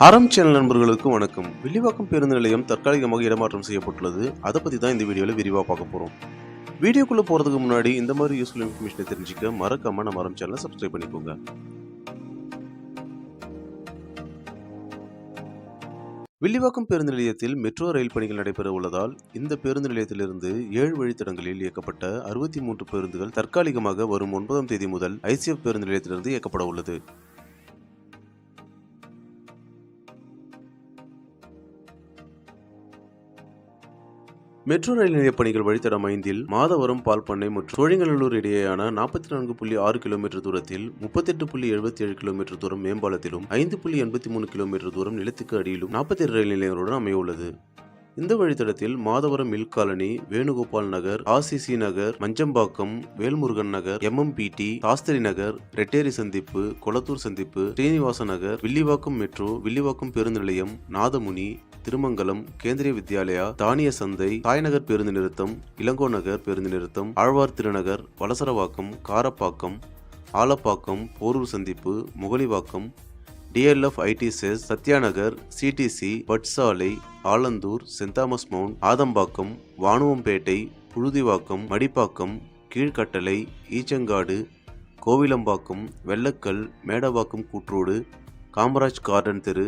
Haram channel நண்பர்களுக்கு வணக்கம். வில்லிவாக்கம் பேருந்து நிலையம் தற்காலிகமாக இடமாற்றம் செய்யப்பட்டுள்ளது. அதை பற்றி தான் இந்த வீடியோவில் விரிவாக பார்க்க போகிறோம் வீடியோக்குள்ளே போகிறதுக்கு முன்னாடி இந்த மாதிரி யூஸ்ஃபுல் இன்ஃபர்மேஷனை தெரிஞ்சுக்க மறக்காம நம்ம ஹரம் சேனலை சப்ஸ்கிரைப் பண்ணிக்கோங்க. வில்லிவாக்கம் பேருந்து நிலையத்தில் மெட்ரோ ரயில் பணிகள் நடைபெற உள்ளதால் இந்த பேருந்து நிலையத்திலிருந்து ஏழு வழித்தடங்களில் இயக்கப்பட்ட அறுபத்தி மூன்று பேருந்துகள் தற்காலிகமாக வரும் ஒன்பதாம் தேதி முதல் ஐசிஎஃப் பேருந்து நிலையத்திலிருந்து இயக்கப்பட உள்ளது. மெட்ரோ ரயில் நிலைய பணிகள் வழித்தடம் ஐந்தில் மாதவரம் பால் பண்ணை மற்றும் சோழிங்கநல்லூர் இடையேயான நாற்பத்தி நான்கு புள்ளி ஆறு கிலோமீட்டர் தூரத்தில் முப்பத்தெட்டு புள்ளி எழுபத்தி ஏழு கிலோமீட்டர் தூரம் மேம்பாலத்திலும் ஐந்து புள்ளி எண்பத்தி மூணு கிலோமீட்டர் தூரம் நிலத்துக்கு அடியிலும் நாற்பத்தி ரயில் நிலையங்களுடன் அமைய உள்ளது. இந்த வழித்தடத்தில் Madhavaram mill colony Venugopal Nagar Assisi Nagar Manjambakkam Velmurugan Nagar MMBT Sastri Nagar Retteri சந்திப்பு கொளத்தூர் சந்திப்பு ஸ்ரீனிவாச நகர் வில்லிவாக்கம் மெட்ரோ வில்லிவாக்கம் பேருந்து நிலையம் நாதமுனி திருமங்கலம் கேந்திரிய வித்யாலயா தானிய சந்தை தாய்நகர் பேருந்து நிறுத்தம் இளங்கோ நகர் பேருந்து நிறுத்தம் ஆழ்வார் திருநகர் வலசரவாக்கம் காரப்பாக்கம் ஆலப்பாக்கம் போரூர் சந்திப்பு Mugalivakkam DLF ITCS Sathyanagar CTC பட்சாலை Alandur Saint Thomas Mount Adambakkam Vanuvampettai Puzhuthivakkam Madipakkam Keelkattalai Echangadu Kovilambakkam Vellakkal Medavakkam கூற்றோடு Kamaraj garden தெரு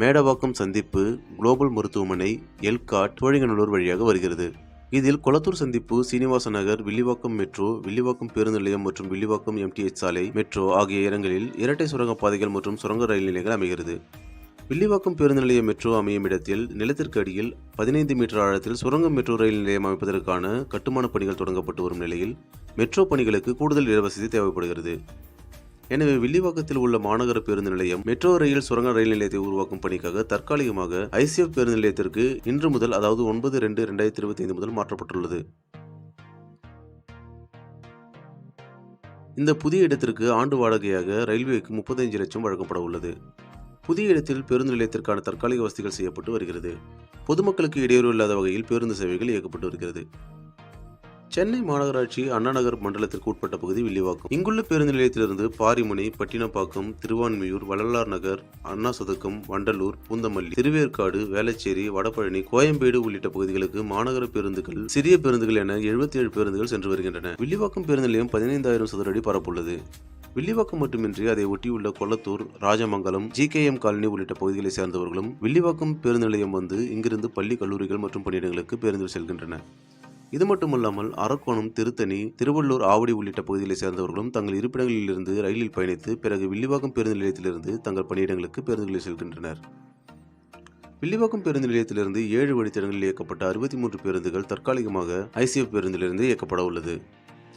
மேடவாக்கம் சந்திப்பு குளோபல் மருத்துவமனை எல்காட் தோழிங்கநல்லூர் வழியாக வருகிறது. இதில் கொளத்தூர் சந்திப்பு சீனிவாச நகர் வில்லிவாக்கம் மெட்ரோ வில்லிவாக்கம் பேருந்து நிலையம் மற்றும் வில்லிவாக்கம் எம்டிஎச் சாலை மெட்ரோ ஆகிய இடங்களில் இரட்டை சுரங்க பாதைகள் மற்றும் சுரங்க ரயில் நிலையங்கள் அமைகிறது. வில்லிவாக்கம் பேருந்து நிலைய மெட்ரோ அமையும் இடத்தில் நிலத்திற்கு அடியில் பதினைந்து மீட்டர் ஆழத்தில் சுரங்க மெட்ரோ ரயில் நிலையம் அமைப்பதற்கான கட்டுமான பணிகள் தொடங்கப்பட்டு வரும் நிலையில் மெட்ரோ பணிகளுக்கு கூடுதல் இடவசதி தேவைப்படுகிறது. எனவே வில்லிவாக்கத்தில் உள்ள மாநகர பேருந்து நிலையம் மெட்ரோ ரயில் சுரங்க ரயில் நிலையத்தை உருவாக்கும் பணிக்காக தற்காலிகமாக ஐசிஎஃப் பேருந்து நிலையத்திற்கு இன்று முதல் அதாவது ஒன்பது ரெண்டு ரெண்டாயிரத்தி இருபத்தி ஐந்து முதல் மாற்றப்பட்டுள்ளது. இந்த புதிய இடத்திற்கு ஆண்டு வாடகையாக ரயில்வேக்கு முப்பத்தைந்து லட்சம் வழங்கப்பட உள்ளது. புதிய இடத்தில் பேருந்து நிலையத்திற்கான தற்காலிக வசதிகள் செய்யப்பட்டு வருகிறது. பொதுமக்களுக்கு இடையூறு இல்லாத வகையில் பேருந்து சேவைகள் இயக்கப்பட்டு வருகிறது. சென்னை மாநகராட்சி அண்ணாநகர் மண்டலத்திற்கு உட்பட்ட பகுதி வில்லிவாக்கம். இங்குள்ள பேருந்து நிலையத்திலிருந்து பாரிமுனை பட்டினப்பாக்கம் திருவான்மையூர் வள்ளலார் நகர் அண்ணா சதுக்கம் வண்டலூர் பூந்தமல்லி திருவேற்காடு வேளச்சேரி வடபழனி கோயம்பேடு உள்ளிட்ட பகுதிகளுக்கு மாநகர பேருந்துகள் சிறிய பேருந்துகள் என எழுபத்தி ஏழு பேருந்துகள் சென்று வருகின்றன. வில்லிவாக்கம் பேருந்து நிலையம் பதினைந்தாயிரம் சதுர அடி பரப்புள்ளது. வில்லிவாக்கம் மட்டுமின்றி அதை ஒட்டியுள்ள கொளத்தூர் ராஜமங்கலம் ஜிகேஎம் காலனி உள்ளிட்ட பகுதிகளை சேர்ந்தவர்களும் வில்லிவாக்கம் பேருந்து நிலையம் வந்து இங்கிருந்து பள்ளி கல்லூரிகள் மற்றும் பணியிடங்களுக்கு பேருந்தில் செல்கின்றன இது மட்டுமல்லாமல் அரக்கோணம் திருத்தணி திருவள்ளூர் ஆவடி உள்ளிட்ட பகுதிகளை சேர்ந்தவர்களும் தங்கள் இருப்பிடங்களிலிருந்து ரயிலில் பயணித்து பிறகு வில்லிவாக்கம் பேருந்து நிலையத்திலிருந்து தங்கள் பணியிடங்களுக்கு பேருந்துகளில் செல்கின்றனர். வில்லிவாக்கம் பேருந்து நிலையத்திலிருந்து ஏழு வழித்தடங்களில் இயக்கப்பட்ட அறுபத்தி மூன்று பேருந்துகள் தற்காலிகமாக ஐசிஎஃப் பேருந்திலிருந்து இயக்கப்பட உள்ளது.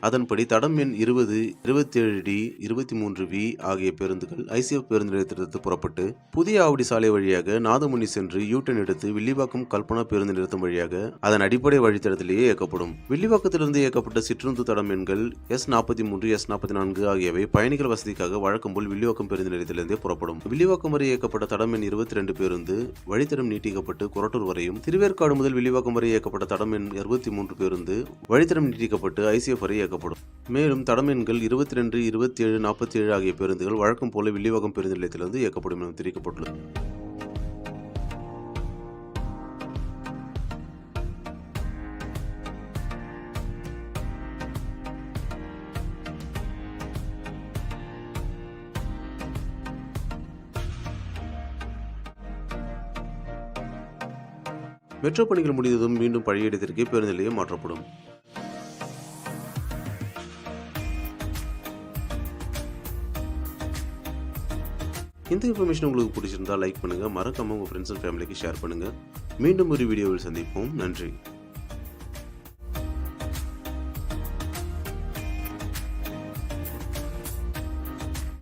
அதன்படி தடம் எண் இருபது இருபத்தேழு டி இருபத்தி மூன்று வி ஆகிய பேருந்துகள் ஐசிஎஃப் பேருந்து நிலையத்திலிருந்து புறப்பட்டு புதிய ஆவடி சாலை வழியாக நாதமுனி சென்று யூட்டன் எடுத்து வில்லிவாக்கம் கல்பனா பேருந்து நிறுத்தம் வழியாக அதன் அடிப்படை வழித்தடத்திலேயே இயக்கப்படும். வில்லிவாக்கத்திலிருந்து இயக்கப்பட்ட சிற்றுந்து தடம் எண்கள் எஸ் நாற்பத்தி மூன்று எஸ் நாற்பத்தி நான்கு ஆகியவை பயணிகள் வசதிக்காக வழக்கம் போல் வில்லிவாக்கம் பேருந்து நிலையத்திலிருந்தே புறப்படும். வில்லிவாக்கம் வரை இயக்கப்பட்ட தடம் எண் இருபத்தி ரெண்டு பேருந்து வழித்தடம் நீட்டிக்கப்பட்டு கொரட்டூர் வரையும் திருவேற்காடு முதல் வில்லிவாக்கம் வரை இயக்கப்பட்ட தடம் எண் இருபத்தி மூன்று பேருந்து வழித்தடம் நீட்டிக்கப்பட்டு ஐசிஎஃப் வரை இயக்கப்படும். மேலும் தடம் எண்கள் இருபத்தி ரெண்டு இருபத்தி ஏழு நாற்பத்தி ஏழு ஆகிய பேருந்துகள் வழக்கம் போல வில்லிவாக்கம் பேருந்து நிலையத்திலிருந்து இயக்கப்படும் என தெரிவிக்கப்பட்டுள்ளது. மெட்ரோ பணிகள் முடிந்ததும் மீண்டும் பழைய இடத்திற்கே பேருந்து நிலையம் மாற்றப்படும். இந்த இன்ஃபர்மேஷன் உங்களுக்கு பிடிச்சிருந்தா லைக் பண்ணுங்கள் மறக்காமல் உங்கள் ஃப்ரெண்ட்ஸ் அண்ட் ஃபேமிலிக்கு ஷேர் பண்ணுங்கள் மீண்டும் ஒரு வீடியோவில் சந்திப்போம். நன்றி.